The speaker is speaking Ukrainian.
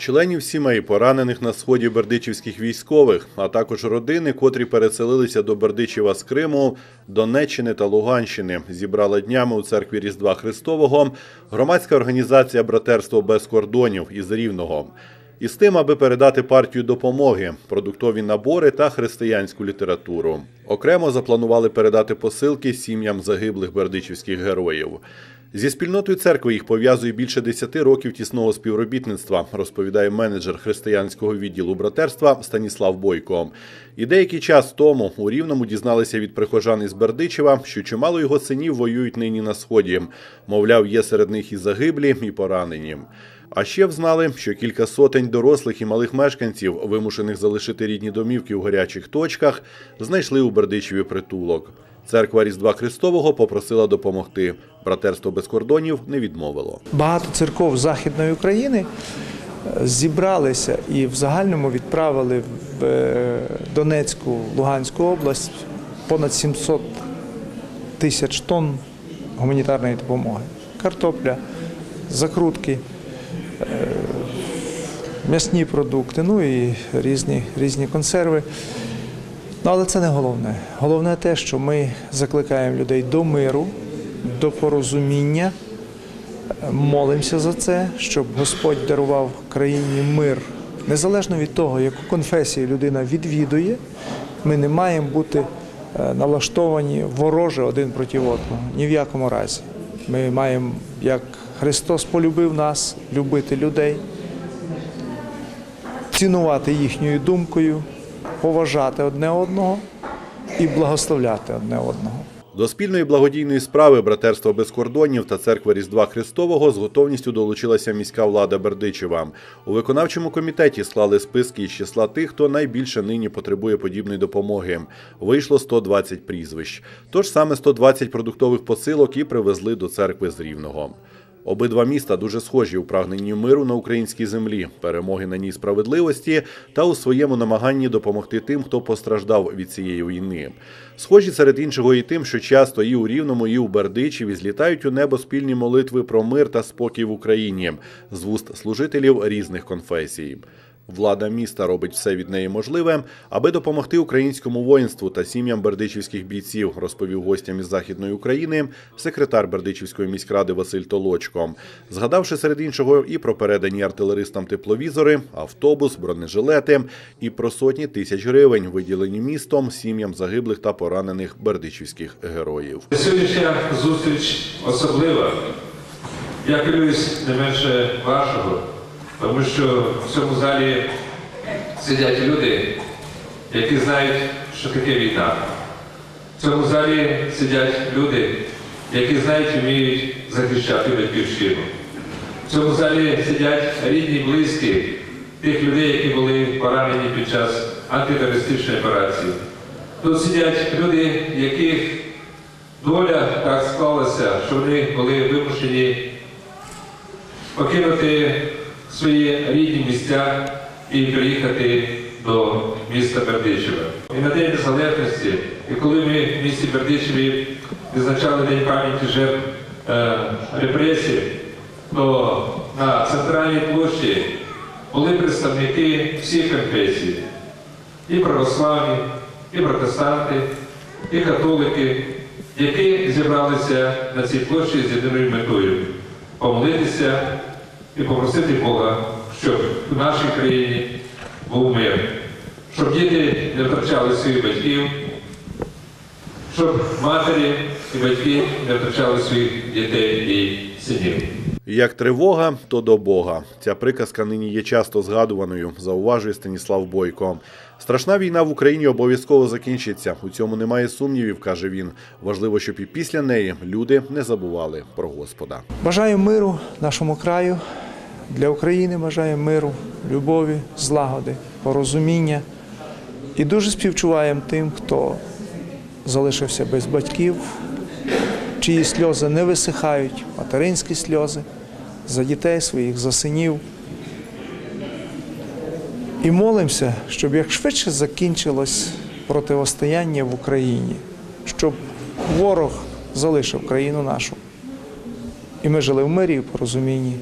Членів сімей, поранених на сході бердичівських військових, а також родини, котрі переселилися до Бердичева з Криму, Донеччини та Луганщини, зібрала днями у церкві Різдва Христового громадська організація Братерство без кордонів із Рівного. Із тим, аби передати партію допомоги, продуктові набори та християнську літературу. Окремо запланували передати посилки сім'ям загиблих бердичівських героїв. Зі спільнотою церкви їх пов'язує більше 10 років тісного співробітництва, розповідає менеджер християнського відділу братерства Станіслав Бойко. І деякий час тому у Рівному дізналися від прихожан із Бердичева, що чимало його синів воюють нині на сході. Мовляв, є серед них і загиблі, і поранені. А ще взнали, що кілька сотень дорослих і малих мешканців, вимушених залишити рідні домівки у гарячих точках, знайшли у Бердичеві притулок. Церква Різдва Христового попросила допомогти. Братерство без кордонів не відмовило. Багато церков Західної України е, зібралися і в загальному відправили в е, Донецьку, Луганську область понад 700 тисяч тонн гуманітарної допомоги. Картопля, закрутки, е, м'ясні продукти, ну і різні, різні консерви. Ну, але це не головне. Головне те, що ми закликаємо людей до миру, до порозуміння, молимося за це, щоб Господь дарував країні мир. Незалежно від того, яку конфесію людина відвідує, ми не маємо бути е, налаштовані вороже один проти одного. Ні в якому разі. Ми маємо, як Христос полюбив нас, любити людей, цінувати їхньою думкою, поважати одне одного і благословляти одне одного. До спільної благодійної справи Братерства без кордонів та церква Різдва Христового з готовністю долучилася міська влада Бердичева. У виконавчому комітеті склали списки із числа тих, хто найбільше нині потребує подібної допомоги. Вийшло 120 прізвищ. Тож саме 120 продуктових посилок і привезли до церкви з Рівного. Обидва міста дуже схожі у прагненні миру на українській землі, перемоги на ній справедливості та у своєму намаганні допомогти тим, хто постраждав від цієї війни. Схожі серед іншого і тим, що часто і у Рівному, і у Бердичеві злітають у небо спільні молитви про мир та спокій в Україні з вуст служителів різних конфесій. Влада міста робить все від неї можливе, аби допомогти українському воїнству та сім'ям бердичівських бійців, розповів гостям із західної України секретар Бердичівської міськради Василь Толочко, згадавши серед іншого і про передані артилеристам тепловізори, автобус, бронежилети і про сотні тисяч гривень, виділені містом сім'ям загиблих та поранених бердичівських героїв. Сьогоднішня зустріч особлива. Я хвилююсь не менше вашого, тому що в цьому залі сидять люди, які знають, що таке війна. В цьому залі сидять люди, які знають і вміють захищати батьківщину. В цьому залі сидять рідні, близькі тих людей, які були поранені під час антитерористичної операції. Тут сидять люди, яких доля так склалася, що вони були вимушені покинути свої рідні місця і приїхати до міста Бердичева. І на День Незалежності, і коли ми в місті Бердичеві відзначали День пам'яті жертв е, репресій, то на центральній площі були представники всіх конфесій, і православні, і протестанти, і католики, які зібралися на цій площі з єдиною метою помолитися і попросити Бога, щоб в нашій країні був мир, щоб діти не втрачали своїх батьків, щоб матері і батьки не втрачали своїх дітей і синів. Як тривога, то до Бога. Ця приказка нині є часто згадуваною, зауважує Станіслав Бойко. Страшна війна в Україні обов'язково закінчиться. У цьому немає сумнівів, каже він. Важливо, щоб і після неї люди не забували про Господа. Бажаю миру нашому краю, для України бажаю миру, любові, злагоди, порозуміння. І дуже співчуваємо тим, хто залишився без батьків, чиї сльози не висихають, материнські сльози за дітей своїх, за синів. І молимося, щоб як швидше закінчилось противостояння в Україні, щоб ворог залишив країну нашу. І ми жили в мирі і порозумінні.